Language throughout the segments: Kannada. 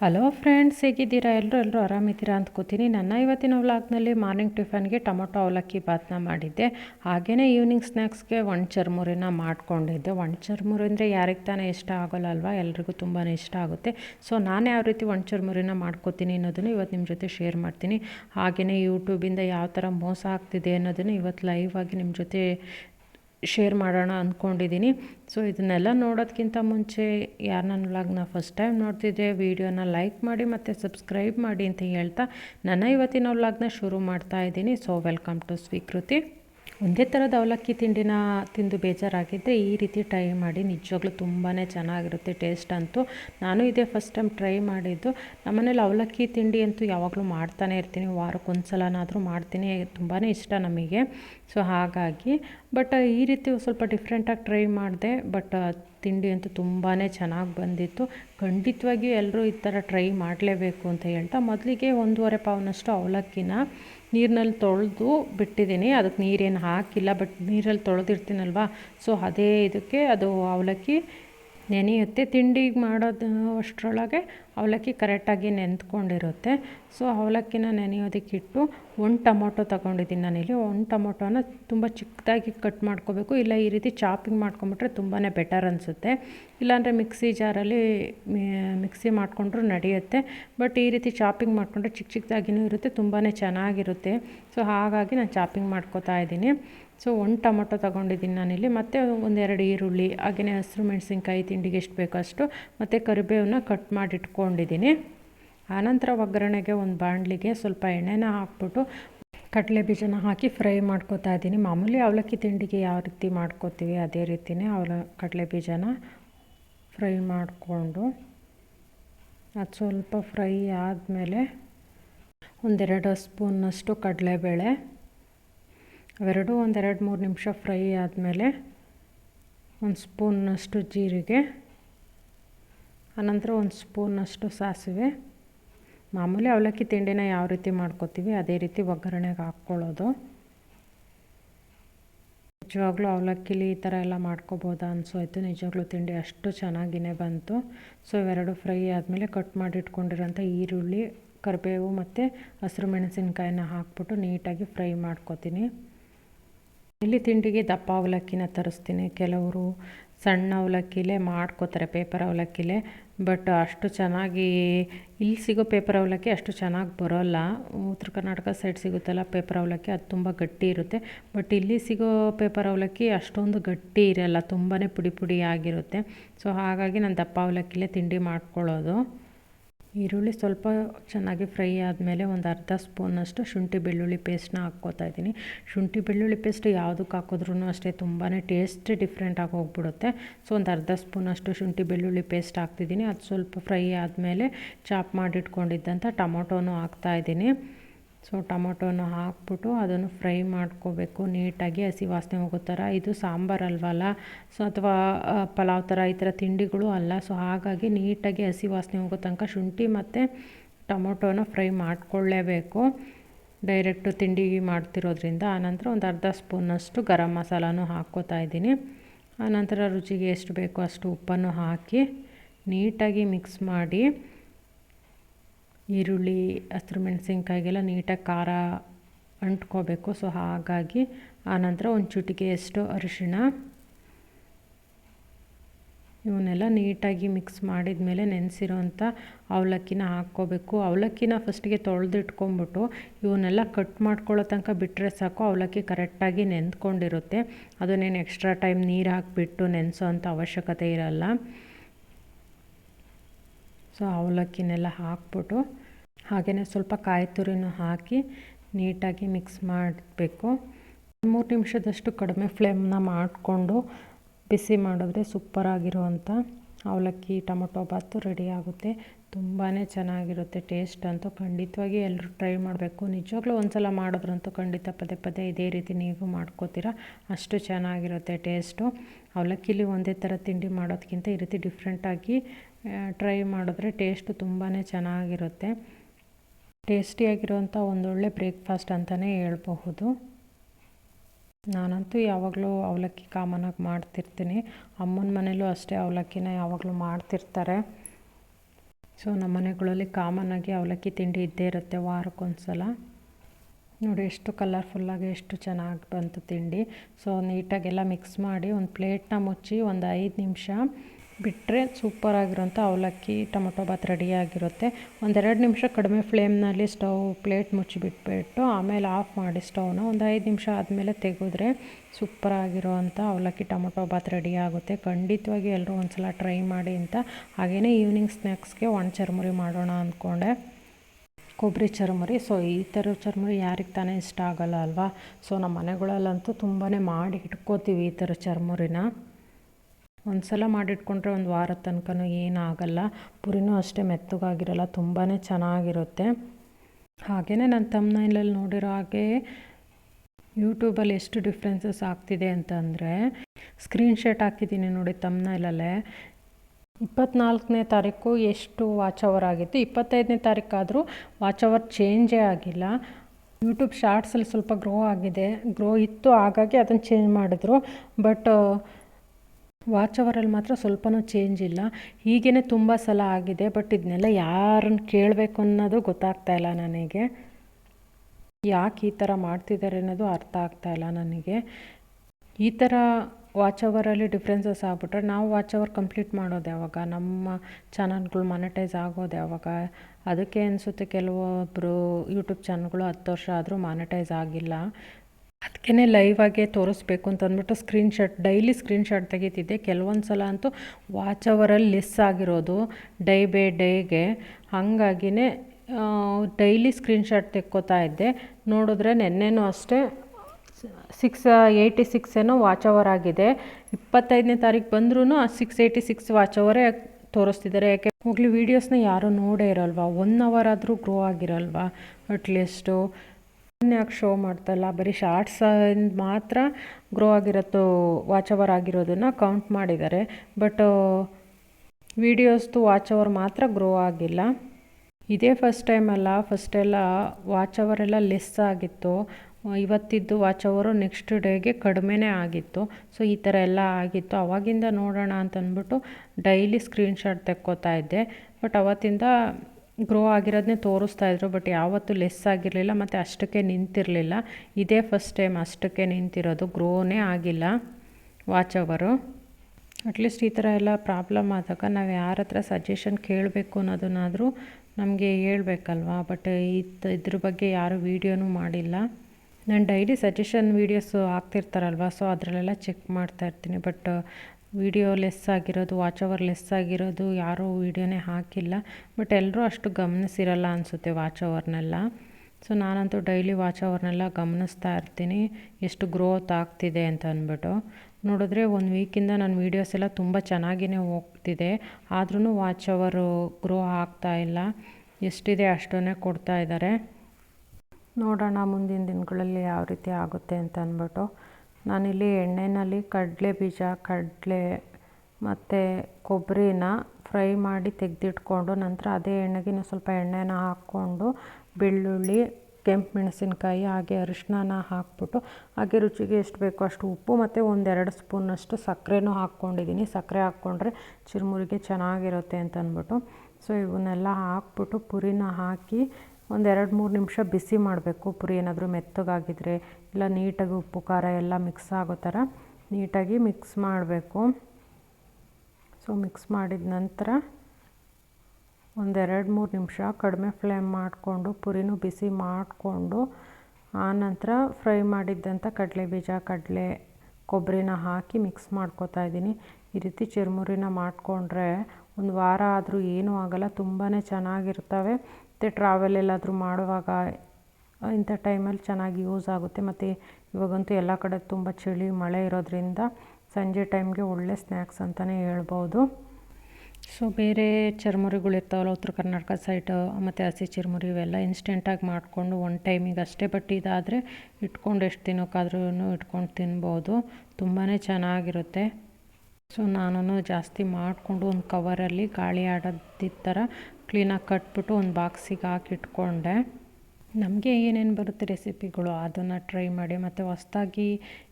ಹಲೋ ಫ್ರೆಂಡ್ಸ್ ಹೇಗಿದ್ದೀರಾ? ಎಲ್ಲರೂ ಎಲ್ಲರೂ ಆರಾಮಿದ್ದೀರಾ ಅಂದ್ಕೋತೀನಿ ನನ್ನ ಇವತ್ತಿನ ವ್ಲಾಗ್ನಲ್ಲಿ ಮಾರ್ನಿಂಗ್ ಟಿಫನ್ಗೆ ಟೊಮೊಟೊ ಅವಲಕ್ಕಿ ಬಾತನ್ನ ಮಾಡಿದ್ದೆ. ಹಾಗೆಯೇ ಈವ್ನಿಂಗ್ ಸ್ನ್ಯಾಕ್ಸ್ಗೆ ಒಣ ಚರ್ಮುರಿನ ಮಾಡಿಕೊಂಡಿದ್ದೆ. ಒಣ ಚರ್ಮುರಿ ಅಂದರೆ ಯಾರಿಗೆ ತಾನೇ ಇಷ್ಟ ಆಗೋಲ್ಲ ಅಲ್ವಾ ಎಲ್ರಿಗೂ ತುಂಬಾ ಇಷ್ಟ ಆಗುತ್ತೆ. ಸೊ ನಾನು ಯಾವ ರೀತಿ ಒಣ ಚರ್ಮುರಿನ ಮಾಡ್ಕೋತೀನಿ ಅನ್ನೋದನ್ನು ಇವತ್ತು ನಿಮ್ಮ ಜೊತೆ ಶೇರ್ ಮಾಡ್ತೀನಿ. ಹಾಗೆಯೇ ಯೂಟ್ಯೂಬಿಂದ ಯಾವ ಥರ ಮೋಸ ಆಗ್ತಿದೆ ಅನ್ನೋದನ್ನು ಇವತ್ತು ಲೈವ್ ಆಗಿ ನಿಮ್ಮ ಜೊತೆ ಶೇರ್ ಮಾಡೋಣ ಅಂದ್ಕೊಂಡಿದ್ದೀನಿ ಸೊ ಇದನ್ನೆಲ್ಲ ನೋಡೋದಕ್ಕಿಂತ ಮುಂಚೆ ಯಾರು ನನ್ನ ವ್ಲಾಗ್ನ ಫಸ್ಟ್ ಟೈಮ್ ನೋಡ್ತಿದ್ರೆ ವೀಡಿಯೋನ ಲೈಕ್ ಮಾಡಿ ಮತ್ತು ಸಬ್ಸ್ಕ್ರೈಬ್ ಮಾಡಿ ಅಂತ ಹೇಳ್ತಾ, ನನ್ನ ಇವತ್ತಿನ ವ್ಲಾಗ್ನ ಶುರು ಮಾಡ್ತಾ ಇದ್ದೀನಿ. ಸೊ ವೆಲ್ಕಮ್ ಟು ಸ್ವೀಕೃತಿ ಒಂದೇ ಥರದ ಅವಲಕ್ಕಿ ತಿಂಡಿನ ತಿಂದು ಬೇಜಾರಾಗಿದ್ದರೆ ಈ ರೀತಿ ಟ್ರೈ ಮಾಡಿ. ನಿಜವಾಗ್ಲೂ ತುಂಬಾ ಚೆನ್ನಾಗಿರುತ್ತೆ, ಟೇಸ್ಟ್ ಅಂತೂ. ನಾನು ಇದೇ ಫಸ್ಟ್ ಟೈಮ್ ಟ್ರೈ ಮಾಡಿದ್ದು. ನಮ್ಮನೇಲಿ ಅವಲಕ್ಕಿ ತಿಂಡಿ ಅಂತೂ ಯಾವಾಗಲೂ ಮಾಡ್ತಾನೆ ಇರ್ತೀನಿ. ವಾರಕ್ಕೆ ಮಾಡ್ತೀನಿ. ತುಂಬಾ ಇಷ್ಟ ನಮಗೆ. ಸೊ, ಹಾಗಾಗಿ. ಬಟ್, ಈ ರೀತಿ ಸ್ವಲ್ಪ ಡಿಫ್ರೆಂಟಾಗಿ ಟ್ರೈ ಮಾಡಿದೆ. ಬಟ್, ತಿಂಡಿ ಅಂತೂ ತುಂಬಾ ಚೆನ್ನಾಗಿ ಬಂದಿತ್ತು. ಖಂಡಿತವಾಗಿಯೂ ಎಲ್ಲರೂ ಈ ಥರ ಟ್ರೈ ಮಾಡಲೇಬೇಕು ಅಂತ ಹೇಳ್ತಾ, ಮೊದಲಿಗೆ ಒಂದೂವರೆ ಪಾವ್ನಷ್ಟು ಅವಲಕ್ಕಿನ ನೀರಿನಲ್ಲಿ ತೊಳೆದು ಬಿಟ್ಟಿದ್ದೀನಿ. ಅದಕ್ಕೆ ನೀರೇನು ಹಾಕಿಲ್ಲ ಬಟ್ ನೀರಲ್ಲಿ ತೊಳೆದಿರ್ತೀನಲ್ವ? ಸೊ ಅದೇ ಇದಕ್ಕೆ ಅದು ಅವಲಕ್ಕಿ ನೆನೆಯುತ್ತೆ ತಿಂಡಿಗೆ ಮಾಡೋದು ಅಷ್ಟರೊಳಗೆ ಅವಲಕ್ಕಿ ಕರೆಕ್ಟಾಗಿ ನೆಂದ್ಕೊಂಡಿರುತ್ತೆ. ಸೊ, ಅವಲಕ್ಕಿನ ನೆನೆಯೋದಕ್ಕಿಟ್ಟು ಒಂದು ಟೊಮೊಟೊ ತೊಗೊಂಡಿದ್ದೀನಿ ನಾನಿಲ್ಲಿ. ಒಂದು ಟೊಮೊಟೊನ ತುಂಬ ಚಿಕ್ಕದಾಗಿ ಕಟ್ ಮಾಡ್ಕೋಬೇಕು. ಇಲ್ಲ, ಈ ರೀತಿ ಚಾಪಿಂಗ್ ಮಾಡ್ಕೊಂಬಿಟ್ರೆ ತುಂಬಾ ಬೆಟರ್ ಅನಿಸುತ್ತೆ. ಇಲ್ಲಾಂದರೆ ಮಿಕ್ಸಿ ಜಾರಲ್ಲಿ ಮಿಕ್ಸಿ ಮಾಡಿಕೊಂಡ್ರೂ ನಡೆಯುತ್ತೆ. ಬಟ್ ಈ ರೀತಿ ಚಾಪಿಂಗ್ ಮಾಡಿಕೊಂಡ್ರೆ ಚಿಕ್ಕ ಚಿಕ್ಕದಾಗಿನೂ ಇರುತ್ತೆ ತುಂಬಾ ಚೆನ್ನಾಗಿರುತ್ತೆ. ಸೊ, ಹಾಗಾಗಿ ನಾನು ಚಾಪಿಂಗ್ ಮಾಡ್ಕೋತಾ ಇದ್ದೀನಿ. ಸೊ ಒಂದು ಟೊಮೊಟೊ ತೊಗೊಂಡಿದ್ದೀನಿ ನಾನಿಲ್ಲಿ. ಮತ್ತು ಒಂದೆರಡು ಈರುಳ್ಳಿ ಹಾಗೆಯೇ ಹಸಿರು ಮೆಣಸಿನ್ಕಾಯಿ ತಿಂಡಿಗೆ ಎಷ್ಟು ಬೇಕೋ ಅಷ್ಟು. ಮತ್ತು ಕರಿಬೇವನ್ನ ಕಟ್ ಮಾಡಿ ಇಟ್ಕೊಂಡಿದ್ದೀನಿ ಆನಂತರ ಒಗ್ಗರಣೆಗೆ ಒಂದು ಬಾಣಲಿಗೆ ಸ್ವಲ್ಪ ಎಣ್ಣೆನ ಹಾಕ್ಬಿಟ್ಟು ಕಡಲೆ ಬೀಜನ ಹಾಕಿ ಫ್ರೈ ಮಾಡ್ಕೋತಾ ಇದ್ದೀನಿ. ಮಾಮೂಲಿ ಅವಲಕ್ಕಿ ತಿಂಡಿಗೆ ಯಾವ ರೀತಿ ಮಾಡ್ಕೋತೀವಿ ಅದೇ ರೀತಿಯೇ ಅವಲ, ಕಡಲೆ ಬೀಜನ ಫ್ರೈ ಮಾಡಿಕೊಂಡು, ಅದು ಸ್ವಲ್ಪ ಫ್ರೈ ಆದಮೇಲೆ ಒಂದೆರಡು ಸ್ಪೂನ್ನಷ್ಟು ಕಡಲೆಬೇಳೆ ಅವೆರಡು ಒಂದೆರಡು ಮೂರು ನಿಮಿಷ ಫ್ರೈ ಆದಮೇಲೆ ಒಂದು ಸ್ಪೂನ್ನಷ್ಟು ಜೀರಿಗೆ, ಆನಂತರ ಒಂದು ಸ್ಪೂನಷ್ಟು ಸಾಸಿವೆ. ಮಾಮೂಲಿ ಅವಲಕ್ಕಿ ತಿಂಡಿನ ಯಾವ ರೀತಿ ಮಾಡ್ಕೋತೀವಿ, ಅದೇ ರೀತಿ ಒಗ್ಗರಣೆಗೆ ಹಾಕ್ಕೊಳ್ಳೋದು. ನಿಜವಾಗ್ಲೂ ಅವಲಕ್ಕಿಲಿ ಈ ಥರ ಎಲ್ಲ ಮಾಡ್ಕೋಬೋದಾ ಅನಿಸೋಯ್ತು. ನಿಜವಾಗ್ಲೂ ತಿಂಡಿ ಅಷ್ಟು ಚೆನ್ನಾಗಿಯೇ ಬಂತು. ಸೊ, ಇವೆರಡು ಫ್ರೈ ಆದಮೇಲೆ ಕಟ್ ಮಾಡಿ ಇಟ್ಕೊಂಡಿರೋಂಥ ಈರುಳ್ಳಿ, ಕರಿಬೇವು ಮತ್ತು ಹಸಿರು ಮೆಣಸಿನಕಾಯಿನ ಹಾಕ್ಬಿಟ್ಟು ನೀಟಾಗಿ ಫ್ರೈ ಮಾಡ್ಕೊತೀನಿ. ಇಲ್ಲಿ ತಿಂಡಿಗೆ ದಪ್ಪ ಅವಲಕ್ಕಿನ ತರಿಸ್ತೀನಿ. ಕೆಲವರು ಸಣ್ಣ ಅವಲಕ್ಕಿಲೇ ಮಾಡ್ಕೋತಾರೆ ಪೇಪರ್ ಅವಲಕ್ಕಿಲೇ, ಬಟ್ ಅಷ್ಟು ಚೆನ್ನಾಗಿ ಇಲ್ಲಿ ಸಿಗೋ ಪೇಪರ್ ಅವಲಕ್ಕಿ ಅಷ್ಟು ಚೆನ್ನಾಗಿ ಬರೋಲ್ಲ. ಉತ್ತರ ಕರ್ನಾಟಕ ಸೈಡ್ ಸಿಗುತ್ತಲ್ಲ ಪೇಪರ್ ಅವಲಕ್ಕಿ, ಅದು ತುಂಬ ಗಟ್ಟಿ ಇರುತ್ತೆ. ಬಟ್ ಇಲ್ಲಿ ಸಿಗೋ ಪೇಪರ್ ಅವಲಕ್ಕಿ ಅಷ್ಟೊಂದು ಗಟ್ಟಿ ಇರೋಲ್ಲ ತುಂಬಾ ಪುಡಿ ಪುಡಿಯಾಗಿರುತ್ತೆ ಸೊ ಹಾಗಾಗಿ ನಾನು ದಪ್ಪ ಅವಲಕ್ಕಿಲೇ ತಿಂಡಿ ಮಾಡ್ಕೊಳ್ಳೋದು. ಈರುಳ್ಳಿ ಸ್ವಲ್ಪ ಚೆನ್ನಾಗಿ ಫ್ರೈ ಆದಮೇಲೆ ಒಂದು ಅರ್ಧ ಸ್ಪೂನಷ್ಟು ಶುಂಠಿ ಬೆಳ್ಳುಳ್ಳಿ ಪೇಸ್ಟ್ನ ಹಾಕ್ಕೋತಾ ಇದ್ದೀನಿ. ಶುಂಠಿ ಬೆಳ್ಳುಳ್ಳಿ ಪೇಸ್ಟ್ ಯಾವುದಕ್ಕೆ ಹಾಕಿದ್ರೂ ಅಷ್ಟೇ ತುಂಬಾ ಟೇಸ್ಟ್ ಡಿಫ್ರೆಂಟಾಗಿ ಹೋಗ್ಬಿಡುತ್ತೆ. ಸೊ ಒಂದು ಅರ್ಧ ಸ್ಪೂನಷ್ಟು ಶುಂಠಿ ಬೆಳ್ಳುಳ್ಳಿ ಪೇಸ್ಟ್ ಹಾಕ್ತಿದ್ದೀನಿ. ಅದು ಸ್ವಲ್ಪ ಫ್ರೈ ಆದಮೇಲೆ ಚಾಪ್ ಮಾಡಿಟ್ಕೊಂಡಿದ್ದಂಥ ಟೊಮೊಟೊನೂ ಹಾಕ್ತಾಯಿದ್ದೀನಿ ಸೊ ಟೊಮೊಟೊನ ಹಾಕ್ಬಿಟ್ಟು ಅದನ್ನು ಫ್ರೈ ಮಾಡ್ಕೋಬೇಕು. ನೀಟಾಗಿ ಹಸಿ ವಾಸನೆ ಹೋಗೋ ಥರ. ಇದು ಸಾಂಬಾರಲ್ವಲ್ಲ ಸೊ ಅಥವಾ ಪಲಾವ್ ಥರ ಈ ಥರ ತಿಂಡಿಗಳು ಅಲ್ಲ. ಸೊ ಹಾಗಾಗಿ ನೀಟಾಗಿ ಹಸಿ ವಾಸನೆ ಹೋಗೋ ತನಕ ಶುಂಠಿ ಮತ್ತು ಟೊಮೊಟೊನ ಫ್ರೈ ಮಾಡ್ಕೊಳ್ಳೇಬೇಕು. ಡೈರೆಕ್ಟು ತಿಂಡಿ ಮಾಡ್ತಿರೋದ್ರಿಂದ. ಆನಂತರ ಒಂದು ಅರ್ಧ ಸ್ಪೂನಷ್ಟು ಗರಂ ಮಸಾಲನೂ ಹಾಕ್ಕೋತಾ ಇದ್ದೀನಿ. ಆನಂತರ ರುಚಿಗೆ ಎಷ್ಟು ಬೇಕೋ ಅಷ್ಟು ಉಪ್ಪನ್ನು ಹಾಕಿ ನೀಟಾಗಿ ಮಿಕ್ಸ್ ಮಾಡಿ ಈರುಳ್ಳಿ, ಹಸಿರು ಮೆಣಸಿನ್ಕಾಯಿಗೆಲ್ಲ ನೀಟಾಗಿ ಖಾರ ಅಂಟ್ಕೋಬೇಕು. ಸೊ ಹಾಗಾಗಿ ಆನಂತರ ಒಂದು ಚುಟಿಕೆಯಷ್ಟು ಅರಿಶಿಣ. ಇವನ್ನೆಲ್ಲ ನೀಟಾಗಿ ಮಿಕ್ಸ್ ಮಾಡಿದ ಮೇಲೆ ನೆನೆಸಿರೋಂಥ ಅವಲಕ್ಕಿನ ಹಾಕ್ಕೋಬೇಕು. ಅವಲಕ್ಕಿನ ಫಸ್ಟಿಗೆ ತೊಳೆದಿಟ್ಕೊಂಬಿಟ್ಟು ಇವನ್ನೆಲ್ಲ ಕಟ್ ಮಾಡ್ಕೊಳ್ಳೋ ತನಕ ಬಿಟ್ಟರೆ ಸಾಕು, ಅವಲಕ್ಕಿ ಕರೆಕ್ಟಾಗಿ ನೆಂದ್ಕೊಂಡಿರುತ್ತೆ. ಅದನ್ನೇನು ಎಕ್ಸ್ಟ್ರಾ ಟೈಮ್ ನೀರು ಹಾಕಿಬಿಟ್ಟು ನೆನೆಸೋ ಅಂಥ ಅವಶ್ಯಕತೆ ಇರಲ್ಲ. ಸೊ ಅವಲಕ್ಕಿನೆಲ್ಲ ಹಾಕ್ಬಿಟ್ಟು ಹಾಗೆಯೇ ಸ್ವಲ್ಪ ಕಾಯಿ ತುರಿನೂ ಹಾಕಿ ನೀಟಾಗಿ ಮಿಕ್ಸ್ ಮಾಡಬೇಕು. ಮೂರು ನಿಮಿಷದಷ್ಟು ಕಡಿಮೆ ಫ್ಲೇಮ್ನ ಮಾಡಿಕೊಂಡು ಬಿಸಿ ಮಾಡಿದ್ರೆ ಸೂಪರಾಗಿರುವಂಥ ಅವಲಕ್ಕಿ, ಟೊಮೊಟೊ ಬಾತು ರೆಡಿ ಆಗುತ್ತೆ. ತುಂಬಾ ಚೆನ್ನಾಗಿರುತ್ತೆ, ಟೇಸ್ಟ್ ಅಂತೂ ಖಂಡಿತವಾಗಿ ಎಲ್ಲರೂ ಟ್ರೈ ಮಾಡಬೇಕು. ನಿಜವಾಗ್ಲೂ ಒಂದ್ಸಲ ಮಾಡಿದ್ರಂತೂ ಖಂಡಿತ ಪದೇ ಪದೇ ಇದೇ ರೀತಿ ನೀವು ಮಾಡ್ಕೋತೀರ? ಅಷ್ಟು ಚೆನ್ನಾಗಿರುತ್ತೆ, ಟೇಸ್ಟು. ಅವಲಕ್ಕಿಲಿ ಒಂದೇ ಥರ ತಿಂಡಿ ಮಾಡೋದಕ್ಕಿಂತ ಈ ರೀತಿ ಡಿಫ್ರೆಂಟಾಗಿ ಟ್ರೈ ಮಾಡಿದ್ರೆ ಟೇಸ್ಟು ತುಂಬಾ ಚೆನ್ನಾಗಿರುತ್ತೆ. ಟೇಸ್ಟಿಯಾಗಿರುವಂಥ ಒಂದೊಳ್ಳೆ ಬ್ರೇಕ್ಫಾಸ್ಟ್ ಅಂತಲೇ ಹೇಳ್ಬಹುದು. ನಾನಂತೂ ಯಾವಾಗಲೂ ಅವಲಕ್ಕಿ ಕಾಮನಾಗಿ ಮಾಡ್ತಿರ್ತೀನಿ. ಅಮ್ಮನ ಮನೇಲೂ ಅಷ್ಟೇ ಅವಲಕ್ಕಿನ ಯಾವಾಗಲೂ ಮಾಡ್ತಿರ್ತಾರೆ. ಸೊ ನಮ್ಮ ಮನೆಗಳಲ್ಲಿ ಕಾಮನ್ನಾಗಿ ಅವಲಕ್ಕಿ ತಿಂಡಿ ಇದ್ದೇ ಇರುತ್ತೆ ವಾರಕ್ಕೊಂದ್ಸಲ. ನೋಡಿ, ಎಷ್ಟು ಕಲರ್ಫುಲ್ಲಾಗಿ ಎಷ್ಟು ಚೆನ್ನಾಗಿ ಬಂತು ತಿಂಡಿ. ಸೊ ನೀಟಾಗೆಲ್ಲ ಮಿಕ್ಸ್ ಮಾಡಿ ಒಂದು ಪ್ಲೇಟ್ನ ಮುಚ್ಚಿ ಒಂದು ಐದು ನಿಮಿಷ ಬಿಟ್ಟರೆ ಸೂಪರಾಗಿರೋಂಥ ಅವಲಕ್ಕಿ, ಟೊಮೊಟೊ ಬಾತ್ ರೆಡಿಯಾಗಿರುತ್ತೆ ಒಂದೆರಡು ನಿಮಿಷ ಕಡಿಮೆ ಫ್ಲೇಮ್ನಲ್ಲಿ ಸ್ಟವ್ ಪ್ಲೇಟ್ ಮುಚ್ಚಿಬಿಟ್ಬಿಟ್ಟು ಆಮೇಲೆ ಆಫ್ ಮಾಡಿ ಸ್ಟವ್ನ ಒಂದು ಐದು ನಿಮಿಷ ಆದಮೇಲೆ ತೆಗೆದ್ರೆ ಸೂಪರಾಗಿರೋವಂಥ ಅವಲಕ್ಕಿ, ಟೊಮೊಟೊ ಬಾತ್ ರೆಡಿ ಆಗುತ್ತೆ. ಖಂಡಿತವಾಗಿ ಎಲ್ಲರೂ ಒಂದು ಸಲ ಟ್ರೈ ಮಾಡಿ ಅಂತ. ಹಾಗೆಯೇ ಈವ್ನಿಂಗ್ ಸ್ನ್ಯಾಕ್ಸ್ಗೆ ಒಣ ಚರ್ಮುರಿ ಮಾಡೋಣ ಅಂದ್ಕೊಂಡೆ ಕೊಬ್ಬರಿ ಚರ್ಮುರಿ. ಸೊ ಈ ಥರ ಚರ್ಮುರಿ ಯಾರಿಗೆ ತಾನೇ ಇಷ್ಟ ಆಗೋಲ್ಲ ಅಲ್ವಾ? ಸೊ ನಮ್ಮ ಮನೆಗಳಲ್ಲಂತೂ ತುಂಬಾ ಮಾಡಿ ಇಟ್ಕೋತೀವಿ ಈ ಥರ ಚರ್ಮುರಿನ. ಒಂದು ಸಲ ಮಾಡಿಟ್ಕೊಂಡ್ರೆ ಒಂದು ವಾರದ ತನಕನೂ ಏನಾಗಲ್ಲ. ಪುರಿನೂ ಅಷ್ಟೇ ಮೆತ್ತಗಾಗಿರಲ್ಲ ತುಂಬಾ ಚೆನ್ನಾಗಿರುತ್ತೆ. ಹಾಗೆಯೇ ನನ್ನ ತಮ್ಮನಲ್ಲಿ ನೋಡಿರೋ ಹಾಗೆ ಯೂಟ್ಯೂಬಲ್ಲಿ ಎಷ್ಟು ಡಿಫ್ರೆನ್ಸಸ್ ಆಗ್ತಿದೆ ಅಂತಂದರೆ ಸ್ಕ್ರೀನ್ಶಾಟ್ ಹಾಕಿದ್ದೀನಿ ನೋಡಿ ತಮ್ಮನಲ್ಲೇ ಇಪ್ಪತ್ನಾಲ್ಕನೇ ತಾರೀಕು ಎಷ್ಟು ವಾಚ್ ಅವರ್ ಆಗಿತ್ತು? ಇಪ್ಪತ್ತೈದನೇ ತಾರೀಕಾದರೂ ವಾಚ್ ಅವರ್ ಚೇಂಜೇ ಆಗಿಲ್ಲ. ಯೂಟ್ಯೂಬ್ ಶಾರ್ಟ್ಸಲ್ಲಿ ಸ್ವಲ್ಪ ಗ್ರೋ ಆಗಿದೆ. ಗ್ರೋ ಇತ್ತು, ಹಾಗಾಗಿ ಅದನ್ನು ಚೇಂಜ್ ಮಾಡಿದ್ರು. ಬಟ್ ವಾಚ್ ಅವರಲ್ಲಿ ಮಾತ್ರ ಸ್ವಲ್ಪನೂ ಚೇಂಜ್ ಇಲ್ಲ. ಹೀಗೇ ತುಂಬ ಸಲ ಆಗಿದೆ ಬಟ್ ಇದನ್ನೆಲ್ಲ ಯಾರನ್ನು ಕೇಳಬೇಕು ಅನ್ನೋದು ಗೊತ್ತಾಗ್ತಾ ಇಲ್ಲ ನನಗೆ. ಯಾಕೆ ಈ ಥರ ಮಾಡ್ತಿದ್ದಾರೆ ಅನ್ನೋದು ಅರ್ಥ ಆಗ್ತಾ ಇಲ್ಲ ನನಗೆ. ಈ ಥರ ವಾಚ್ ಅವರಲ್ಲಿ ಡಿಫ್ರೆನ್ಸಸ್ ಆಗ್ಬಿಟ್ರೆ ನಾವು ವಾಚ್ ಅವರ್ ಕಂಪ್ಲೀಟ್ ಮಾಡೋದು ಯಾವಾಗ? ನಮ್ಮ ಚಾನಲ್ಗಳು ಮಾನಿಟೈಸ್ ಆಗೋದು ಯಾವಾಗ? ಅದಕ್ಕೆ ಅನಿಸುತ್ತೆ ಕೆಲವೊಬ್ಬರು ಯೂಟ್ಯೂಬ್ ಚಾನಲ್ಗಳು ಹತ್ತು ವರ್ಷ ಆದರೂ ಮಾನಿಟೈಸ್ ಆಗಿಲ್ಲ. ಅದಕ್ಕೇ ಲೈವ್ ಆಗೇ ತೋರಿಸ್ಬೇಕು ಅಂತ ಅಂದ್ಬಿಟ್ಟು ಸ್ಕ್ರೀನ್ಶಾಟ್ ಡೈಲಿ ಸ್ಕ್ರೀನ್ಶಾಟ್ ತೆಗಿತಿದ್ದೆ. ಕೆಲವೊಂದು ಸಲ ಅಂತೂ ವಾಚ್ ಅವರಲ್ಲಿ ಲೆಸ್ ಆಗಿರೋದು ಡೇ ಬೈ ಡೇಗೆ ಹಾಗಾಗಿನೇ ಡೈಲಿ ಸ್ಕ್ರೀನ್ಶಾಟ್ ತೆಕ್ಕೋತಾ ಇದ್ದೆ. ನೋಡಿದ್ರೆ ನೆನ್ನೆನೂ ಅಷ್ಟೇ ಸಿಕ್ಸ್ ಏಯ್ಟಿ ಸಿಕ್ಸ್ ಏನೋ ವಾಚ್ ಅವರ್ ಆಗಿದೆ. ಇಪ್ಪತ್ತೈದನೇ ತಾರೀಕು ಬಂದ್ರೂ ಸಿಕ್ಸ್ ಏಯ್ಟಿ ಸಿಕ್ಸ್ ವಾಚ್ ಅವರೇ ತೋರಿಸ್ತಿದ್ದಾರೆ. ಯಾಕೆ, ಹೋಗ್ಲಿ ವೀಡಿಯೋಸ್ನ ಯಾರೂ ನೋಡೇ ಇರಲ್ವಾ? ಒನ್ ಅವರ್ ಆದರೂ ಗ್ರೋ ಆಗಿರಲ್ವಾ? ಅಟ್ಲೀಸ್ಟು ಯಾಕೆ ಶೋ ಮಾಡ್ತಾಯಿಲ್ಲ ಬರೀ ಶಾರ್ಟ್ಸ್ ಮಾತ್ರ ಗ್ರೋ ಆಗಿರೋದು ವಾಚ್ ಅವರ್ ಆಗಿರೋದನ್ನು ಕೌಂಟ್ ಮಾಡಿದ್ದಾರೆ. ಬಟ್ ವೀಡಿಯೋಸ್ದು ವಾಚ್ ಅವರ್ ಮಾತ್ರ ಗ್ರೋ ಆಗಿಲ್ಲ. ಇದೇ ಫಸ್ಟ್ ಟೈಮ್ ಅಲ್ಲ ಫಸ್ಟೆಲ್ಲ ವಾಚ್ ಅವರ್ ಎಲ್ಲ ಲೆಸ್ ಆಗಿತ್ತು. ಇವತ್ತಿದ್ದು ವಾಚ್ ಅವರು ನೆಕ್ಸ್ಟ್ ಡೇಗೆ ಕಡಿಮೆನೇ ಆಗಿತ್ತು. ಸೊ ಈ ಥರ ಎಲ್ಲ ಆಗಿತ್ತು. ಅವಾಗಿಂದ ನೋಡೋಣ ಅಂತಂದ್ಬಿಟ್ಟು ಡೈಲಿ ಸ್ಕ್ರೀನ್ಶಾಟ್ ತೆಕ್ಕೋತಾ ಇದ್ದೆ. ಬಟ್ ಅವತ್ತಿಂದ ಗ್ರೋ ಆಗಿರೋದನ್ನೇ ತೋರಿಸ್ತಾ ಇದ್ರು ಬಟ್ ಯಾವತ್ತೂ ಲೆಸ್ ಆಗಿರಲಿಲ್ಲ, ಮತ್ತು ಅಷ್ಟಕ್ಕೆ ನಿಂತಿರಲಿಲ್ಲ. ಇದೇ ಫಸ್ಟ್ ಟೈಮ್ ಅಷ್ಟಕ್ಕೆ ನಿಂತಿರೋದು ಗ್ರೋನೇ ಆಗಿಲ್ಲ ವಾಚ್ ಅವರು ಅಟ್ಲೀಸ್ಟ್ ಈ ಥರ ಎಲ್ಲ ಪ್ರಾಬ್ಲಮ್ ಆದಾಗ ನಾವು ಯಾರ ಹತ್ರ ಸಜೆಷನ್ ಕೇಳಬೇಕು ಅನ್ನೋದನ್ನಾದರೂ ನಮಗೆ ಹೇಳಬೇಕಲ್ವಾ? ಬಟ್ ಇದ್ರ ಬಗ್ಗೆ ಯಾರೂ ವೀಡಿಯೋನೂ ಮಾಡಿಲ್ಲ. ನಾನು ಡೈಲಿ ಸಜೆಷನ್ ವೀಡಿಯೋಸು ಹಾಕ್ತಿರ್ತಾರಲ್ವ ಸೊ ಅದರಲ್ಲೆಲ್ಲ ಚೆಕ್ ಮಾಡ್ತಾ ಇರ್ತೀನಿ. ಬಟ್ ವಿಡಿಯೋ ಲೆಸ್ ಆಗಿರೋದು, ವಾಚ್ ಅವರ್ ಲೆಸ್ ಆಗಿರೋದು, ಯಾರೂ ವೀಡಿಯೋನೇ ಹಾಕಿಲ್ಲ. ಬಟ್ ಎಲ್ಲರೂ ಅಷ್ಟು ಗಮನಿಸಿರಲ್ಲ ಅನಿಸುತ್ತೆ ವಾಚ್ ಅವರ್ನೆಲ್ಲ. ಸೊ ನಾನಂತೂ ಡೈಲಿ ವಾಚ್ ಅವರ್ನೆಲ್ಲ ಗಮನಿಸ್ತಾ ಇರ್ತೀನಿ. ಎಷ್ಟು ಗ್ರೋತ್ ಆಗ್ತಿದೆ ಅಂತ ಅಂದ್ಬಿಟ್ಟು. ನೋಡಿದ್ರೆ ಒಂದು ವೀಕಿಂದ ನನ್ನ ವೀಡಿಯೋಸ್ ಎಲ್ಲ ತುಂಬ ಚೆನ್ನಾಗಿಯೇ ಹೋಗ್ತಿದೆ. ಆದ್ರೂ ವಾಚ್ ಅವರು ಗ್ರೋ ಆಗ್ತಾ ಇಲ್ಲ. ಎಷ್ಟಿದೆ ಅಷ್ಟನ್ನೇ ಕೊಡ್ತಾ ಇದ್ದಾರೆ ನೋಡೋಣ ಮುಂದಿನ ದಿನಗಳಲ್ಲಿ ಯಾವ ರೀತಿ ಆಗುತ್ತೆ ಅಂತ ಅಂದ್ಬಿಟ್ಟು. ನಾನಿಲ್ಲಿ ಎಣ್ಣೆಯಲ್ಲಿ ಕಡಲೆ ಬೀಜ, ಕಡಲೆ ಮತ್ತು ಕೊಬ್ಬರಿನ ಫ್ರೈ ಮಾಡಿ ತೆಗೆದಿಟ್ಕೊಂಡು ನಂತರ ಅದೇ ಎಣ್ಣೆಗೆ ಸ್ವಲ್ಪ ಎಣ್ಣೆನ ಹಾಕ್ಕೊಂಡು ಬೆಳ್ಳುಳ್ಳಿ, ಕೆಂಪು ಮೆಣಸಿನಕಾಯಿ ಹಾಗೆ ಅರಿಶಿನ ಹಾಕ್ಬಿಟ್ಟು ಹಾಗೆ ರುಚಿಗೆ ಎಷ್ಟು ಬೇಕೋ ಅಷ್ಟು ಉಪ್ಪು ಮತ್ತು ಒಂದೆರಡು ಸ್ಪೂನಷ್ಟು ಸಕ್ಕರೆನೂ ಹಾಕ್ಕೊಂಡಿದ್ದೀನಿ. ಸಕ್ಕರೆ ಹಾಕ್ಕೊಂಡ್ರೆ ಚುರುಮುರಿಗೆ ಚೆನ್ನಾಗಿರುತ್ತೆ ಅಂತ ಅಂದ್ಬಿಟ್ಟು ಸೊ ಇವನ್ನೆಲ್ಲ ಹಾಕ್ಬಿಟ್ಟು ಪುರಿನ ಹಾಕಿ ಒಂದೆರಡು ಮೂರು ನಿಮಿಷ ಬಿಸಿ ಮಾಡಬೇಕು. ಪುರಿ ಏನಾದರೂ ಮೆತ್ತಗಾಗಿದ್ರೆ ಇಲ್ಲ ನೀಟಾಗಿ ಉಪ್ಪು, ಖಾರ ಎಲ್ಲ ಮಿಕ್ಸ್ ಆಗೋ ಥರ ನೀಟಾಗಿ ಮಿಕ್ಸ್ ಮಾಡಬೇಕು. ಸೊ ಮಿಕ್ಸ್ ಮಾಡಿದ ನಂತರ ಒಂದೆರಡು ಮೂರು ನಿಮಿಷ ಕಡಿಮೆ ಫ್ಲೇಮ್ ಮಾಡಿಕೊಂಡು, ಪುರಿನೂ ಬಿಸಿ ಮಾಡಿಕೊಂಡು ಆನಂತರ ಫ್ರೈ ಮಾಡಿದ್ದಂಥ ಕಡಲೆ ಬೀಜ ಕಡಲೆ ಕೊಬ್ಬರಿನ ಹಾಕಿ ಮಿಕ್ಸ್ ಮಾಡ್ಕೋತಾ ಇದ್ದೀನಿ. ಈ ರೀತಿ ಚಿರುಮುರಿನ ಮಾಡಿಕೊಂಡ್ರೆ ಒಂದು ವಾರ ಆದರೂ ಏನೂ ಆಗೋಲ್ಲ ತುಂಬಾ ಚೆನ್ನಾಗಿರ್ತವೆ. ಮತ್ತು ಟ್ರಾವೆಲ್ ಎಲ್ಲಾದರೂ ಮಾಡುವಾಗ, ಇಂಥ ಟೈಮಲ್ಲಿ ಚೆನ್ನಾಗಿ ಯೂಸ್ ಆಗುತ್ತೆ. ಮತ್ತು ಇವಾಗಂತೂ ಎಲ್ಲ ಕಡೆ ತುಂಬ ಚಳಿ, ಮಳೆ ಇರೋದರಿಂದ ಸಂಜೆ ಟೈಮ್ಗೆ ಒಳ್ಳೆ ಸ್ನ್ಯಾಕ್ಸ್ ಅಂತಲೇ ಹೇಳ್ಬೋದು. ಸೊ ಬೇರೆ ಚರ್ಮುರಿಗಳು ಇರ್ತಾವಲ್ಲ, ಉತ್ತರ ಕರ್ನಾಟಕ ಸೈಡ್ ಮತ್ತು ಹಸಿ ಚುರ್ಮುರಿ ಇವೆಲ್ಲ ಇನ್ಸ್ಟೆಂಟಾಗಿ ಮಾಡಿಕೊಂಡು ಒನ್ ಟೈಮಿಗೆ ಅಷ್ಟೇ. ಬಟ್ ಇದಾದರೆ ಇಟ್ಕೊಂಡು ಎಷ್ಟು ತಿನ್ನೋಕ್ಕಾದ್ರೂ ಇಟ್ಕೊಂಡು ತಿನ್ಬೋದು. ತುಂಬಾ ಚೆನ್ನಾಗಿರುತ್ತೆ. ಸೊ ನಾನು ಜಾಸ್ತಿ ಮಾಡಿಕೊಂಡು ಒಂದು ಕವರಲ್ಲಿ ಗಾಳಿ ಆಡೋದಿದ್ದ ಥರ ಕ್ಲೀನಾಗಿ ಕಟ್ಬಿಟ್ಟು ಒಂದು ಬಾಕ್ಸಿಗೆ ಹಾಕಿ ಇಟ್ಕೊಂಡೆ ನಮಗೆ ಏನೇನು ಬರುತ್ತೆ ರೆಸಿಪಿಗಳು ಅದನ್ನು ಟ್ರೈ ಮಾಡಿ ಮತ್ತು ಹೊಸ್ದಾಗಿ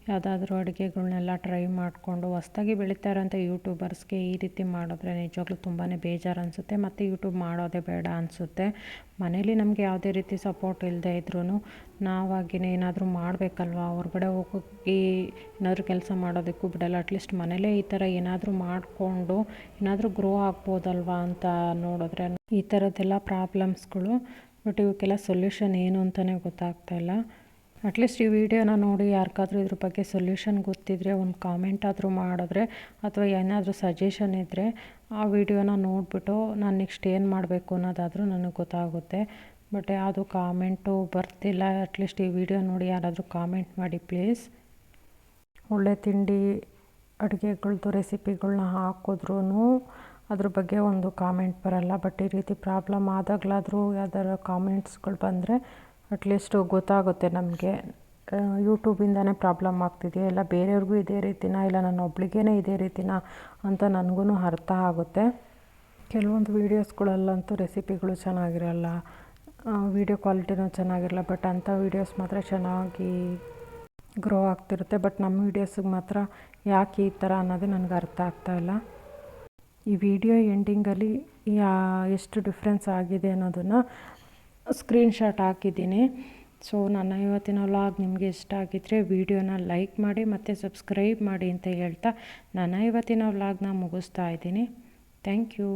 ಯಾವುದಾದ್ರೂ ಅಡುಗೆಗಳ್ನೆಲ್ಲ ಟ್ರೈ ಮಾಡಿಕೊಂಡು ಹೊಸ್ದಾಗಿ ಬೆಳೀತಾ ಇರೋಂಥ ಯೂಟ್ಯೂಬರ್ಸ್ಗೆ ಈ ರೀತಿ ಮಾಡಿದ್ರೆ ನಿಜವಾಗ್ಲೂ ತುಂಬಾ ಬೇಜಾರು ಅನಿಸುತ್ತೆ ಮತ್ತು ಯೂಟ್ಯೂಬ್ ಮಾಡೋದೇ ಬೇಡ ಅನಿಸುತ್ತೆ. ಮನೇಲಿ ನಮಗೆ ಯಾವುದೇ ರೀತಿ ಸಪೋರ್ಟ್ ಇಲ್ಲದೆ ಇದ್ರೂ ನಾವಾಗಿನೇ ಏನಾದರೂ ಮಾಡಬೇಕಲ್ವ? ಹೊರಗಡೆ ಹೋಗೋಕ್ಕೆ ಏನಾದರೂ ಕೆಲಸ ಮಾಡೋದಕ್ಕೂ ಬಿಡಲ್ಲ. ಅಟ್ಲೀಸ್ಟ್ ಮನೇಲೇ ಈ ಥರ ಏನಾದರೂ ಮಾಡಿಕೊಂಡು ಏನಾದರೂ ಗ್ರೋ ಆಗ್ಬೋದಲ್ವಾ ಅಂತ ನೋಡಿದ್ರೆ ಈ ಥರದ್ದೆಲ್ಲ ಪ್ರಾಬ್ಲಮ್ಸ್ಗಳು ಬಟ್ ಇವಕ್ಕೆಲ್ಲ ಸೊಲ್ಯೂಷನ್ ಏನು ಅಂತಲೇ ಗೊತ್ತಾಗ್ತಾಯಿಲ್ಲ ಅಟ್ಲೀಸ್ಟ್ ಈ ವಿಡಿಯೋನ ನೋಡಿ ಯಾರಿಗಾದ್ರೂ ಇದ್ರ ಬಗ್ಗೆ ಸೊಲ್ಯೂಷನ್ ಗೊತ್ತಿದ್ದರೆ ಒಂದು ಕಾಮೆಂಟ್ ಆದರೂ ಮಾಡಿದ್ರೆ, ಅಥವಾ ಏನಾದರೂ ಸಜೆಷನ್ ಇದ್ದರೆ ಆ ವಿಡಿಯೋನ ನೋಡಿಬಿಟ್ಟು ನಾನು ನೆಕ್ಸ್ಟ್ ಏನು ಮಾಡಬೇಕು ಅನ್ನೋದಾದರೂ ನನಗೆ ಗೊತ್ತಾಗುತ್ತೆ. ಬಟ್ ಯಾವುದು ಕಾಮೆಂಟು ಬರ್ತಿಲ್ಲ ಅಟ್ಲೀಸ್ಟ್ ಈ ವಿಡಿಯೋ ನೋಡಿ ಯಾರಾದರೂ ಕಾಮೆಂಟ್ ಮಾಡಿ ಪ್ಲೀಸ್ ಒಳ್ಳೆ ತಿಂಡಿ ಅಡುಗೆಗಳದ್ದು ರೆಸಿಪಿಗಳನ್ನ ಹಾಕಿದ್ರೂ ಅದ್ರ ಬಗ್ಗೆ ಒಂದು ಕಾಮೆಂಟ್ ಬರಲ್ಲ. ಬಟ್ ಈ ರೀತಿ ಪ್ರಾಬ್ಲಮ್ ಆದಾಗಲಾದರೂ ಯಾವ್ದಾರು ಕಾಮೆಂಟ್ಸ್ಗಳು ಬಂದರೆ ಅಟ್ಲೀಸ್ಟು ಗೊತ್ತಾಗುತ್ತೆ ನಮಗೆ. ಯೂಟ್ಯೂಬಿಂದನೇ ಪ್ರಾಬ್ಲಮ್ ಆಗ್ತಿದೆಯಾ ಇಲ್ಲ ಬೇರೆಯವ್ರಿಗೂ ಇದೇ ರೀತಿನ, ಇಲ್ಲ ನನ್ನ ಒಬ್ಳಿಗೇ ಇದೇ ರೀತಿನಾ ಅಂತ ನನಗೂ ಅರ್ಥ ಆಗುತ್ತೆ. ಕೆಲವೊಂದು ವೀಡಿಯೋಸ್ಗಳಲ್ಲಂತೂ ರೆಸಿಪಿಗಳು ಚೆನ್ನಾಗಿರಲ್ಲ. ವೀಡಿಯೋ ಕ್ವಾಲಿಟಿನೂ ಚೆನ್ನಾಗಿರಲ್ಲ. ಬಟ್ ಅಂಥ ವೀಡಿಯೋಸ್ ಮಾತ್ರ ಚೆನ್ನಾಗಿ ಗ್ರೋ ಆಗ್ತಿರುತ್ತೆ. ಬಟ್ ನಮ್ಮ ವೀಡಿಯೋಸಿಗೆ ಮಾತ್ರ ಯಾಕೆ ಈ ಥರ ಅನ್ನೋದು ನನಗೆ ಅರ್ಥ ಆಗ್ತಾಯಿಲ್ಲ ಈ ವಿಡಿಯೋ ಎಂಡಿಂಗಲ್ಲಿ ಯಾ, ಎಷ್ಟು ಡಿಫ್ರೆನ್ಸ್ ಆಗಿದೆ ಅನ್ನೋದನ್ನು ಸ್ಕ್ರೀನ್ಶಾಟ್ ಹಾಕಿದ್ದೀನಿ. ಸೊ ನನ್ನ ಇವತ್ತಿನ ವ್ಲಾಗ್ ನಿಮಗೆ ಇಷ್ಟ ಆಗಿದ್ದರೆ ವಿಡಿಯೋನ ಲೈಕ್ ಮಾಡಿ ಮತ್ತು ಸಬ್ಸ್ಕ್ರೈಬ್ ಮಾಡಿ ಅಂತ ಹೇಳ್ತಾ, ನನ್ನ ಇವತ್ತಿನ ವ್ಲಾಗ್ನ ಮುಗಿಸ್ತಾ ಇದ್ದೀನಿ. Thank you